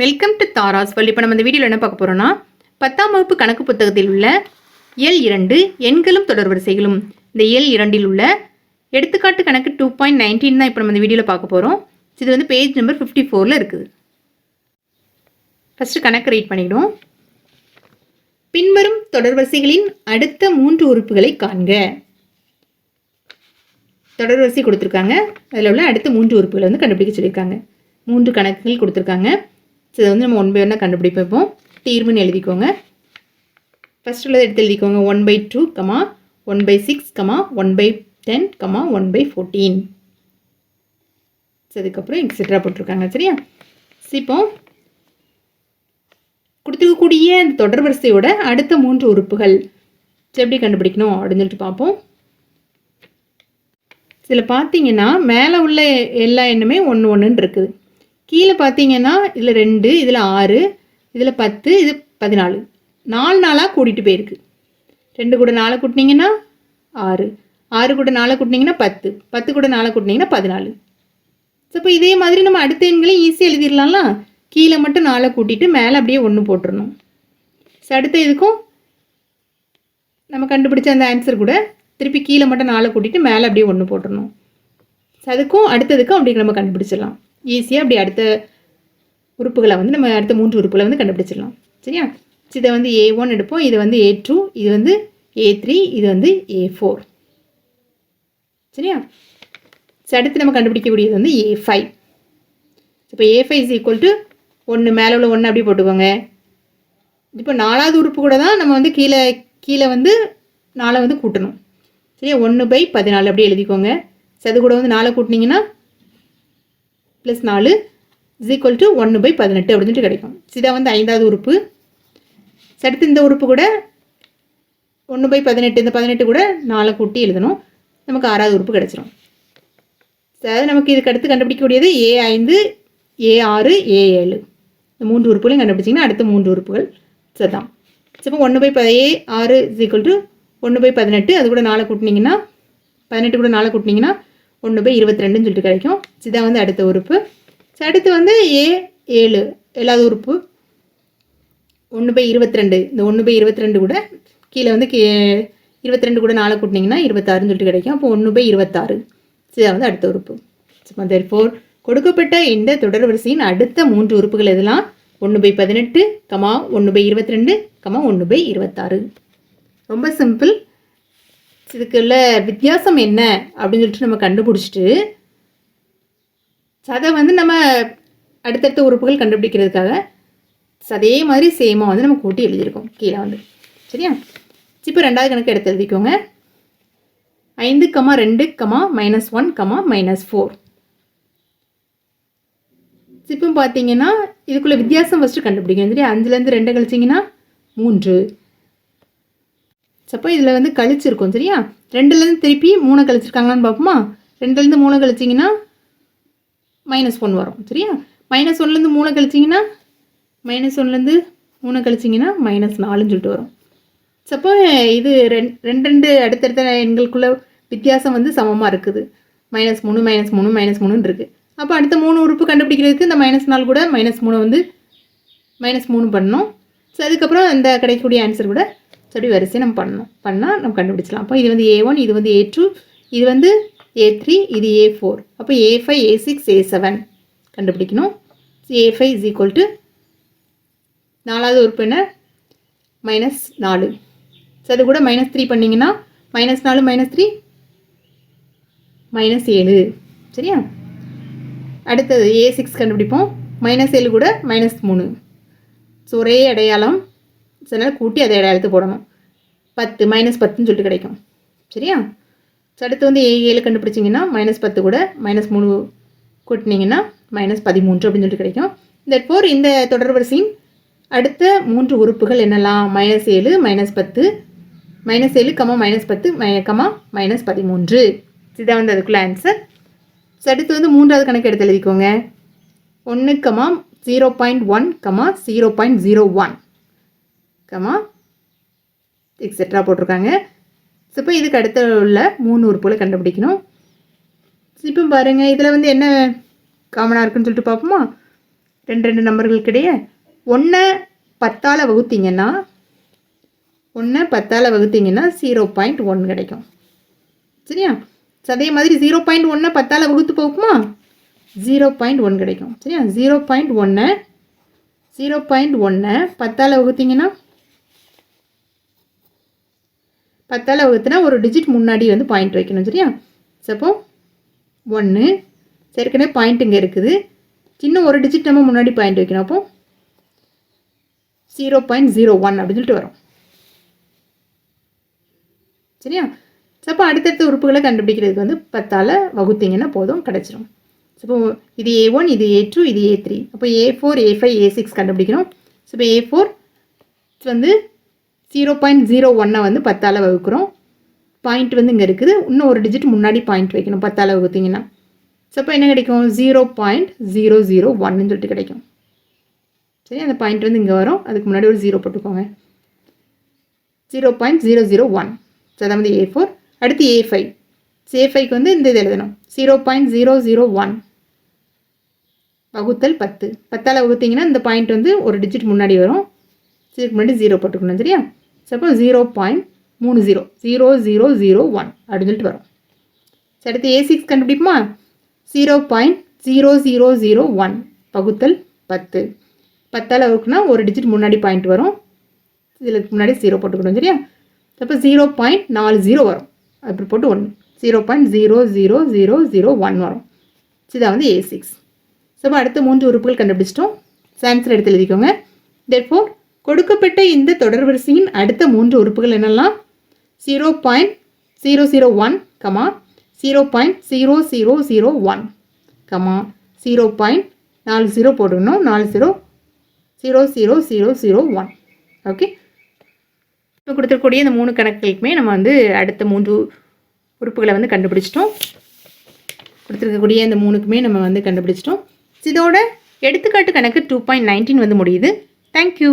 Welcome to Tara's வல் இப்போ நம்ம இந்த வீடியோவில் என்ன பார்க்க போகிறோம்னா பத்தாம் வகுப்பு கணக்கு புத்தகத்தில் உள்ள எல் இரண்டு எண்களும் தொடர்வரிசைகளும் இந்த எல் இரண்டில் உள்ள எடுத்துக்காட்டு கணக்கு டூ பாயிண்ட் நைன்டீன் தான் இப்போ நம்ம இந்த வீடியோவில் பார்க்க போகிறோம் இது வந்து பேஜ் நம்பர் ஃபிஃப்டி ஃபோரில் இருக்குது. ஃபஸ்ட்டு கணக்கு ரீட் பண்ணிவிடும் பின்வரும் தொடர்வரிசைகளின் அடுத்த மூன்று உறுப்புகளை காண்க. தொடர்வரிசை கொடுத்துருக்காங்க. அதில் உள்ள அடுத்த மூன்று உறுப்புகளை வந்து கண்டுபிடிக்க சொல்லியிருக்காங்க. மூன்று கணக்குகள் கொடுத்துருக்காங்க. ஸோ இதை வந்து நம்ம ஒன் பை ஒன்னாக கண்டுபிடிப்போம். தீர்வுன்னு எழுதிக்கோங்க. ஃபஸ்ட் உள்ளதை எடுத்து எழுதிக்கோங்க. One by two comma one by six comma one by ten comma one by fourteen so அதுக்கப்புறம் எக்ஸெட்ரா போட்டிருக்காங்க சரியா? ஸோ இப்போ கொடுத்துருக்கக்கூடிய அந்த தொடர் வரிசையோட அடுத்த மூன்று உறுப்புகள். எப்படி கண்டுபிடிக்கணும் அப்படின்னு சொல்லிட்டு பார்ப்போம். இதில் பார்த்தீங்கன்னா மேலே உள்ள எல்லா எண்ணுமே ஒன்று ஒன்றுன்னு இருக்குது. கீழே பார்த்தீங்கன்னா இதில் ரெண்டு இதில் ஆறு இதில் பத்து இது பதினாலு. நாலு நாளாக கூட்டிகிட்டு போயிருக்கு. ரெண்டு கூட நாளை கூட்டினீங்கன்னா ஆறு. ஆறு கூட நாளை கூட்டினீங்கன்னா பத்து. பத்து கூட நாளை கூட்டினீங்கன்னா பதினாலு. ஸோ இப்போ இதே மாதிரி நம்ம அடுத்த எண்களையும் ஈஸியாக எழுதிடலாம்ல கீழே மட்டும் நாளை கூட்டிட்டு மேலே அப்படியே ஒன்று போட்டுறணும். ஸோ அடுத்த இதுக்கும் நம்ம கண்டுபிடிச்ச அந்த ஆன்சர் கூட திருப்பி கீழே மட்டும் நாளை கூட்டிட்டு மேலே அப்படியே ஒன்று போட்டுறணும். ஸோ அதுக்கும் அடுத்ததுக்கும் அப்படி நம்ம கண்டுபிடிச்சிடலாம். ஈஸியாக அப்படி அடுத்த உறுப்புகளை வந்து நம்ம அடுத்த மூன்று உறுப்புகளை வந்து கண்டுபிடிச்சிடலாம். சரியா? இதை வந்து ஏ ஒன் எடுப்போம். இது வந்து ஏ டூ இது வந்து ஏ த்ரீ இது வந்து ஏ ஃபோர் சரியா? அடுத்து நம்ம கண்டுபிடிக்கக்கூடியது வந்து ஏ ஃபைவ் இப்போ A five is equal to ஒன்று மேலே உள்ள ஒன்று அப்படி போட்டுக்கோங்க. இப்போ நாலாவது உறுப்பு கூட தான் நம்ம வந்து கீழே கீழே வந்து நாளை வந்து கூட்டணும். சரியா? ஒன்று பை பதினாலு அப்படி எழுதிக்கோங்க. சது அது கூட வந்து நாளை கூட்டினீங்கன்னா ப்ளஸ் நாலு இஸ் ஈக்குவல் டு ஒன்று பை பதினெட்டு அப்படின்ட்டு கிடைக்கும். சிதா வந்து ஐந்தாவது உறுப்பு. அடுத்து இந்த உறுப்பு கூட ஒன்று பை பதினெட்டு இந்த பதினெட்டு கூட நாலை கூட்டி எழுதணும். நமக்கு ஆறாவது உறுப்பு கிடச்சிரும். சார் நமக்கு இதுக்கு அடுத்து கண்டுபிடிக்கக்கூடியது ஏ ஐந்து ஏ ஆறு ஏ ஏழு. இந்த மூன்று உறுப்புகளையும் கண்டுபிடிச்சிங்கன்னா அடுத்த மூன்று உறுப்புகள். சரிதான் இப்போ ஒன்று பை ப ஏ ஆறு இஸ் ஈக்குவல் டு ஒன்று பை பதினெட்டு அது கூட நாளை கூட்டினீங்கன்னா பதினெட்டு கூட நாளை கூட்டினீங்கன்னா ஒன்று பை இருபத்தி ரெண்டுன்னு சொல்லிட்டு கிடைக்கும். இதான் வந்து அடுத்த உறுப்பு. அடுத்து வந்து ஏ ஏழு ஏழாவது உறுப்பு. ஒன்று பை இருபத்தி ரெண்டு இந்த ஒன்று பை இருபத்தி ரெண்டு கூட கீழே வந்து கீ இருபத்தி ரெண்டு கூட நாளை கூட்டினீங்கன்னா இருபத்தாறுன்னு சொல்லிட்டு கிடைக்கும். அப்போ ஒன்று பை இருபத்தாறு. இதான் வந்து அடுத்த உறுப்பு. ஃபோர் கொடுக்கப்பட்ட இந்த தொடர் வரிசையின் அடுத்த மூன்று உறுப்புகள் எதெல்லாம் ஒன்று பை பதினெட்டு கமா ஒன்று பை இருபத்தி ரெண்டு கமா ஒன்று பை இருபத்தாறு. ரொம்ப சிம்பிள். இதுக்குள்ள வித்தியாசம் என்ன அப்படின்னு சொல்லிட்டு நம்ம கண்டுபிடிச்சிட்டு அதை வந்து நம்ம அடுத்தடுத்த உறுப்புகள் கண்டுபிடிக்கிறதுக்காக அதே மாதிரி சேமாக வந்து நம்ம கூட்டி எழுதியிருக்கோம் கீழே வந்து. சரியா? இப்போ ரெண்டாவது கணக்கு எடுத்து எழுதிக்கோங்க. ஐந்து கமா ரெண்டு comma minus one comma minus four இப்போ பார்த்தீங்கன்னா இதுக்குள்ளே வித்தியாசம் ஃபஸ்ட்டு கண்டுபிடிக்கணும் சரியா? அஞ்சுலேருந்து ரெண்டு கழிச்சிங்கன்னா மூன்று. சப்போ இதில் வந்து கழிச்சிருக்கும் சரியா? ரெண்டுலேருந்து திருப்பி மூணை கழிச்சிருக்காங்களான்னு பார்ப்போமா? ரெண்டுலேருந்து மூணை கழிச்சிங்கன்னா மைனஸ் ஒன் வரும் சரியா? மைனஸ் ஒன்லேருந்து மூணை கழிச்சிங்கன்னா மைனஸ் ஒன்லேருந்து மூணை கழிச்சிங்கன்னா மைனஸ் நாலுன்னு சொல்லிட்டு வரும். சப்போ இது ரெண் ரெண்டு ரெண்டு அடுத்தடுத்த எண்களுக்குள்ள வித்தியாசம் வந்து சமமாக இருக்குது. மைனஸ் மூணு மைனஸ் மூணு மைனஸ் மூணுன்னு இருக்குது அப்போ அடுத்த மூணு உறுப்பு கண்டுபிடிக்கிறதுக்கு இந்த மைனஸ் நாலு கூட மைனஸ் மூணு வந்து மைனஸ் மூணு பண்ணணும் ஸோ அதுக்கப்புறம் இந்த கிடைக்கக்கூடிய ஆன்சர் கூட சொல்லி வரிசை நம்ம பண்ணணும். பண்ணால் நம்ம கண்டுபிடிச்சலாம் அப்போ இது வந்து ஏ ஒன் இது வந்து ஏ டூ இது வந்து ஏ த்ரீ இது ஏ ஃபோர் அப்போ A five A six A seven கண்டுபிடிக்கணும். A five is equal to நாலாவது உறுப்பினர் மைனஸ் நாலு. ஸோ அது கூட மைனஸ் த்ரீ பண்ணிங்கன்னா மைனஸ் நாலு மைனஸ் த்ரீ மைனஸ் ஏழு. சரியா? அடுத்தது ஏ சிக்ஸ் கண்டுபிடிப்போம். மைனஸ் ஏழு கூட மைனஸ் மூணு. ஸோ ஒரே அடையாளம் ஸோ அதனால் கூட்டி அதை அடையாளத்தை போடணும். பத்து மைனஸ் பத்துன்னு சொல்லிட்டு கிடைக்கும். சரியா? ஸோ அடுத்து வந்து ஏ ஏழு கண்டுபிடிச்சிங்கன்னா மைனஸ் பத்து கூட மைனஸ் மூணு கூட்டினீங்கன்னா மைனஸ் பதிமூன்று அப்படின்னு சொல்லிட்டு கிடைக்கும். இந்த ஃபோர் இந்த தொடர் வரிசையின் அடுத்த மூன்று உறுப்புகள் என்னெல்லாம்? மைனஸ் ஏழு மைனஸ் பத்து மைனஸ் ஏழு கமா மைனஸ் பத்து மை கமா மைனஸ் பதிமூன்று. இதுதான் வந்து அதுக்குள்ளே ஆன்சர் ஸோ அடுத்து வந்து மூன்றாவது கணக்கு எடுத்து எழுதிக்கோங்க. ஒன்று comma zero point one comma zero point zero one comma etcetera போட்டிருக்காங்க. ஸோ இப்போ இதுக்கு அடுத்த உள்ள மூணு உறுப்புகளை கண்டுபிடிக்கணும். இப்போ பாருங்கள் இதில் வந்து என்ன காமனாக இருக்குன்னு சொல்லிட்டு பார்ப்போமா? ரெண்டு ரெண்டு நம்பர்களுக்கிடையே. ஒன்று பத்தால் வகுத்தீங்கன்னா ஒன்று பத்தால் வகுத்தீங்கன்னா ஜீரோ பாயிண்ட் ஒன் கிடைக்கும். சரியா? அதே மாதிரி ஜீரோ பாயிண்ட் ஒன்றை பத்தால் வகுத்து போகுமா ஜீரோ பாயிண்ட் ஒன் கிடைக்கும். சரியா? ஜீரோ பாயிண்ட் ஒன்று ஜீரோ பாயிண்ட் ஒன்று பத்தால் வகுத்தீங்கன்னா பத்தால் வகுத்துனா ஒரு டிஜிட் முன்னாடி வந்து பாயிண்ட் வைக்கணும் சரியா? சப்போ ஒன்று ஏற்கனவே பாயிண்ட் இங்கே இருக்குது. சின்ன ஒரு டிஜிட் நம்ம முன்னாடி பாயிண்ட் வைக்கணும். அப்போ ஜீரோ பாயிண்ட் ஜீரோ ஒன் அப்படின்னு சொல்லிட்டு வரும். சரியா? அப்போ அடுத்தடுத்த உறுப்புகளை கண்டுபிடிக்கிறதுக்கு வந்து பத்தால் வகுத்தீங்கன்னா போதும் கிடச்சிரும். இப்போ இது ஏ ஒன் இது ஏ டூ இது ஏ த்ரீ அப்போ A four A five A six கண்டுபிடிக்கணும் ஸோ இப்போ ஏ ஃபோர் வந்து ஜீரோ பாயிண்ட் ஜீரோ ஒன்னை வந்து பத்தால் வகுக்கிறோம். பாயிண்ட் வந்து இங்கே இருக்குது. இன்னும் ஒரு டிஜிட் முன்னாடி பாயிண்ட் வைக்கணும். பத்தால் வகுத்தீங்கன்னா. ஸோ அப்போ என்ன கிடைக்கும்? ஜீரோ பாயிண்ட் ஜீரோ ஜீரோ ஒன்னு சொல்லிட்டு கிடைக்கும். சரி அந்த பாயிண்ட் வந்து இங்கே வரும். அதுக்கு முன்னாடி ஒரு ஜீரோ போட்டுக்கோங்க. Zero point zero zero one so அதான் வந்து ஏ ஃபோர் அடுத்து ஏ ஃபைவ் ஏ ஃபைவ்க்கு வந்து இந்த இது எழுதணும். Zero point zero zero one வகுத்தல் பத்து. பத்தால் வகுத்தீங்கன்னா இந்த பாயிண்ட் வந்து ஒரு டிஜிட் முன்னாடி வரும். இதுக்கு முன்னாடி ஜீரோ போட்டுக்கணும் சரியா? சப்போஸ் ஜீரோ பாயிண்ட் மூணு zero zero zero zero one அப்படின்னு சொல்லிட்டு வரும். சரி, அடுத்து A six கண்டுபிடிப்போமா? Zero point zero zero zero one பகுத்தல் பத்து. பத்தால் வகுக்குனா ஒரு டிஜிட் முன்னாடி பாயிண்ட் வரும். இதில் முன்னாடி ஜீரோ போட்டுக்கணும் சரியா? அப்போ ஜீரோ பாயிண்ட் நாலு ஜீரோ வரும். அப்படி போட்டு ஒன்று zero point zero zero zero zero one வரும். இதான் வந்து ஏ சிக்ஸ் ஸோ அடுத்த மூன்று உறுப்புகள் கண்டுபிடிச்சிட்டோம். ஆன்சர் எடுத்து எழுதிக்கோங்க. Therefore கொடுக்கப்பட்ட இந்த தொடர்வரிசையின் அடுத்த மூன்று உறுப்புகள் என்னெல்லாம்? Zero point zero zero one comma zero point zero zero zero one comma zero point நாலு ஜீரோ போட்டுக்கணும் நாலு zero zero zero zero zero one okay இப்போ கொடுத்துருக்கூடிய இந்த மூணு கணக்குகளுக்குமே நம்ம வந்து அடுத்த மூன்று உறுப்புகளை வந்து கண்டுபிடிச்சிட்டோம். கொடுத்துருக்கக்கூடிய இந்த மூணுக்குமே நம்ம வந்து கண்டுபிடிச்சிட்டோம். இதோட எடுத்துக்காட்டு கணக்கு டூ பாயிண்ட் நைன்டீன் வந்து முடியுது. தேங்க்யூ